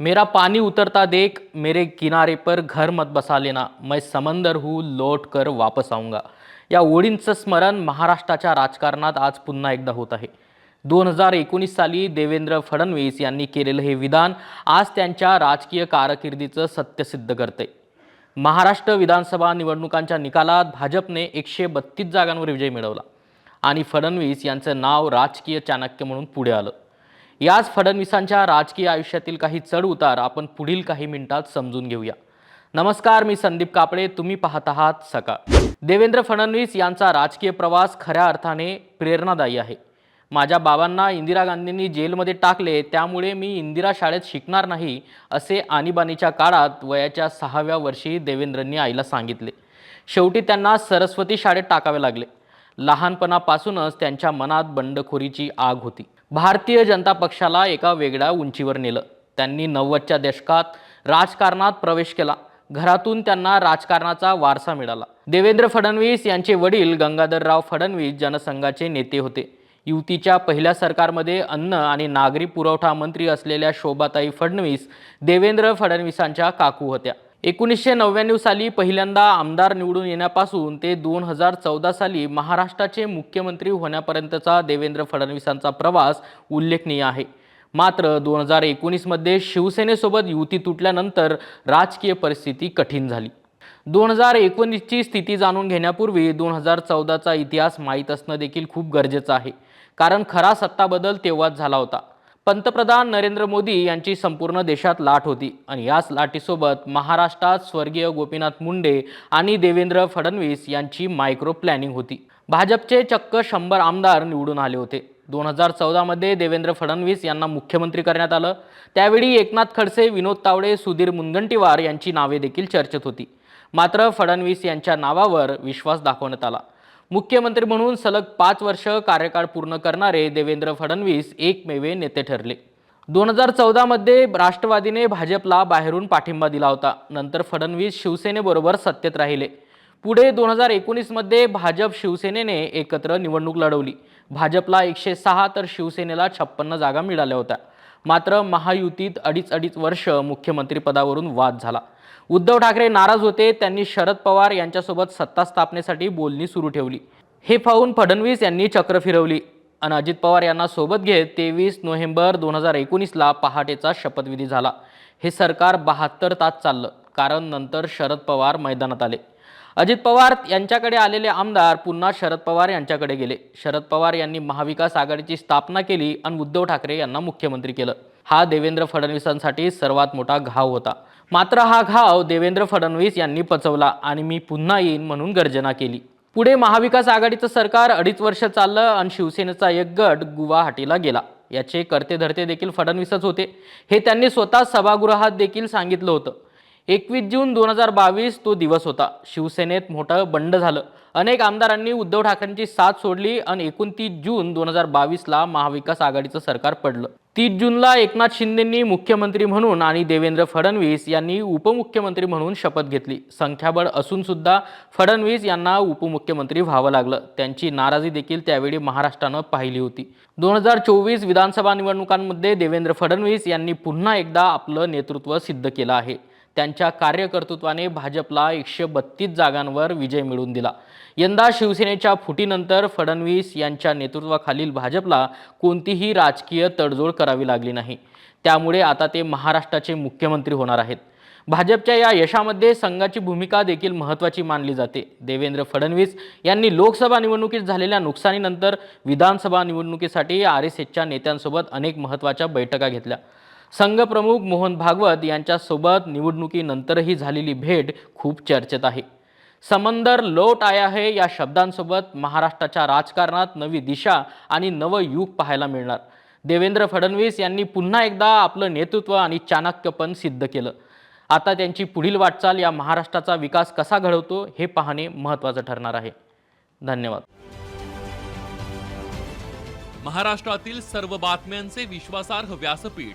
मेरा पानी उतरता देख मेरे किनारे पर घर मत बसा लेना। मैं समंदर हूँ लौट कर वापस आऊंगा। या ओळींचं स्मरण महाराष्ट्राच्या राजकारणात आज पुन्हा एकदा होत आहे. दोन हजार एकोणीस साली देवेंद्र फडणवीस यांनी केलेलं हे विधान आज त्यांच्या राजकीय कारकिर्दीचं सत्य सिद्ध करते. महाराष्ट्र विधानसभा निवडणुकांच्या निकालात भाजपने एकशे बत्तीस जागांवर विजय मिळवला. आणि फडणवीस यांचं नाव राजकीय चाणक्य म्हणून पुढे आलं. याच फडणवीसांच्या राजकीय आयुष्यातील काही चढ उतार आपण पुढील काही मिनिटात समजून घेऊया. नमस्कार मी संदीप कापडे. तुम्ही पाहत आहात सकाळ. देवेंद्र फडणवीस यांचा राजकीय प्रवास खऱ्या अर्थाने प्रेरणादायी आहे. माझ्या बाबांना इंदिरा गांधींनी जेलमध्ये टाकले त्यामुळे मी इंदिरा शाळेत शिकणार नाही असे आणीबाणीच्या काळात वयाच्या सहाव्या वर्षी देवेंद्रंनी आईला सांगितले. शेवटी त्यांना सरस्वती शाळेत टाकावे लागले. लहानपणापासूनच त्यांच्या मनात बंडखोरीची आग होती. भारतीय जनता पक्षाला एका वेगळ्या उंचीवर नेलं. त्यांनी नव्वदच्या दशकात राजकारणात प्रवेश केला. घरातून त्यांना राजकारणाचा वारसा मिळाला. देवेंद्र फडणवीस यांचे वडील गंगाधरराव फडणवीस जनसंघाचे नेते होते. युतीच्या पहिल्या सरकारमध्ये अन्न आणि नागरी पुरवठा मंत्री असलेल्या शोभाताई फडणवीस देवेंद्र फडणवीसांच्या काकू होत्या. एकोणीसशे नव्याण्णव साली पहिल्यांदा आमदार निवडून येण्यापासून ते दोन हजार चौदा साली महाराष्ट्राचे मुख्यमंत्री होण्यापर्यंतचा देवेंद्र फडणवीसांचा प्रवास उल्लेखनीय आहे. मात्र दोन हजार एकोणीसमध्ये शिवसेनेसोबत युती तुटल्यानंतर राजकीय परिस्थिती कठीण झाली. दोन हजार एकोणीसची स्थिती जाणून घेण्यापूर्वी दोन हजार चौदाचा इतिहास माहीत असणं देखील खूप गरजेचं आहे. कारण खरा सत्ता बदल तेव्हाच झाला होता. पंतप्रधान नरेंद्र मोदी यांची संपूर्ण देशात लाट होती. आणि याच लाटीसोबत महाराष्ट्रात स्वर्गीय गोपीनाथ मुंडे आणि देवेंद्र फडणवीस यांची मायक्रो प्लॅनिंग होती. भाजपचे चक्क शंभर आमदार निवडून आले होते. दोन हजार चौदामध्ये देवेंद्र फडणवीस यांना मुख्यमंत्री करण्यात आलं. त्यावेळी एकनाथ खडसे विनोद तावडे सुधीर मुनगंटीवार यांची नावे देखील चर्चेत होती. मात्र फडणवीस यांच्या नावावर विश्वास दाखवण्यात आला. मुख्यमंत्री म्हणून सलग पाच वर्ष कार्यकाळ पूर्ण करणारे देवेंद्र फडणवीस एकमेवे नेते ठरले. दोन हजार चौदामध्ये राष्ट्रवादीने भाजपला बाहेरून पाठिंबा दिला होता. नंतर फडणवीस शिवसेनेबरोबर सत्तेत राहिले. पुढे दोन हजार एकोणीसमध्ये भाजप शिवसेनेने एकत्र निवडणूक लढवली. भाजपला एकशे सहा तर शिवसेनेला छप्पन्न जागा मिळाल्या होत्या. मात्र महायुतीत अडीच अडीच वर्ष मुख्यमंत्रीपदावरून वाद झाला. उद्धव ठाकरे नाराज होते त्यांनी शरद पवार यांच्यासोबत सत्ता स्थापनेसाठी बोलणी सुरू ठेवली. हे पाहून फडणवीस यांनी चक्र फिरवली. आणि अजित पवार यांना सोबत घेत तेवीस नोव्हेंबर दोन हजार एकोणीसला पहाटेचा शपथविधी झाला. हे सरकार बहात्तर तास चाललं कारण नंतर शरद पवार मैदानात आले. अजित पवार यांच्याकडे आलेले आमदार पुन्हा शरद पवार यांच्याकडे गेले. शरद पवार यांनी महाविकास आघाडीची स्थापना केली आणि उद्धव ठाकरे यांना मुख्यमंत्री केलं. हा देवेंद्र फडणवीसांसाठी सर्वात मोठा घाव होता. मात्र हा घाव देवेंद्र फडणवीस यांनी पचवला आणि मी पुन्हा येईन म्हणून गर्जना केली. पुढे महाविकास आघाडीचं सरकार अडीच वर्ष चाललं आणि शिवसेनेचा एक गट गुवाहाटीला गेला. याचे करते धरते देखील फडणवीसच होते. हे त्यांनी स्वतः सभागृहात देखील सांगितलं होतं. एकवीस जून दोन हजार बावीस तो दिवस होता. शिवसेनेत मोठं बंड झालं. अनेक आमदारांनी उद्धव ठाकरेंची साथ सोडली आणि एकोणतीस जून दोन हजार बावीसला महाविकास आघाडीचं सरकार पडलं. तीस जूनला एकनाथ शिंदेंनी मुख्यमंत्री म्हणून आणि देवेंद्र फडणवीस यांनी उपमुख्यमंत्री म्हणून शपथ घेतली. संख्याबळ असून सुद्धा फडणवीस यांना उपमुख्यमंत्री व्हावं लागलं. त्यांची नाराजी देखील त्यावेळी महाराष्ट्रानं पाहिली होती. दोन हजार चोवीस विधानसभा निवडणुकांमध्ये देवेंद्र फडणवीस यांनी पुन्हा एकदा आपलं नेतृत्व सिद्ध केलं आहे. त्यांच्या कार्यकर्तृत्वाने भाजपला एकशे बत्तीस जागांवर विजय मिळवून दिला. यंदा शिवसेनेच्या फुटीनंतर फडणवीस यांच्या नेतृत्वाखालील भाजपला कोणतीही राजकीय तडजोड करावी लागली नाही. त्यामुळे आता ते महाराष्ट्राचे मुख्यमंत्री होणार आहेत. भाजपच्या या यशामध्ये संघाची भूमिका देखील महत्त्वाची मानली जाते. देवेंद्र फडणवीस यांनी लोकसभा निवडणुकीत झालेल्या नुकसानीनंतर विधानसभा निवडणुकीसाठी आर एस एसच्या नेत्यांसोबत अनेक महत्त्वाच्या बैठका घेतल्या. संघप्रमुख मोहन भागवत यांच्यासोबत निवडणुकीनंतरही झालेली भेट खूप चर्चेत आहे. समंदर लोट आया है या शब्दांसोबत महाराष्ट्राच्या राजकारणात नवी दिशा आणि नवं युग पाहायला मिळणार. देवेंद्र फडणवीस यांनी पुन्हा एकदा आपलं नेतृत्व आणि चाणक्यपण सिद्ध केलं. आता त्यांची पुढील वाटचाल या महाराष्ट्राचा विकास कसा घडवतो हे पाहणे महत्त्वाचं ठरणार आहे. धन्यवाद. महाराष्ट्रातील सर्व बातम्यांचे विश्वासार्ह व्यासपीठ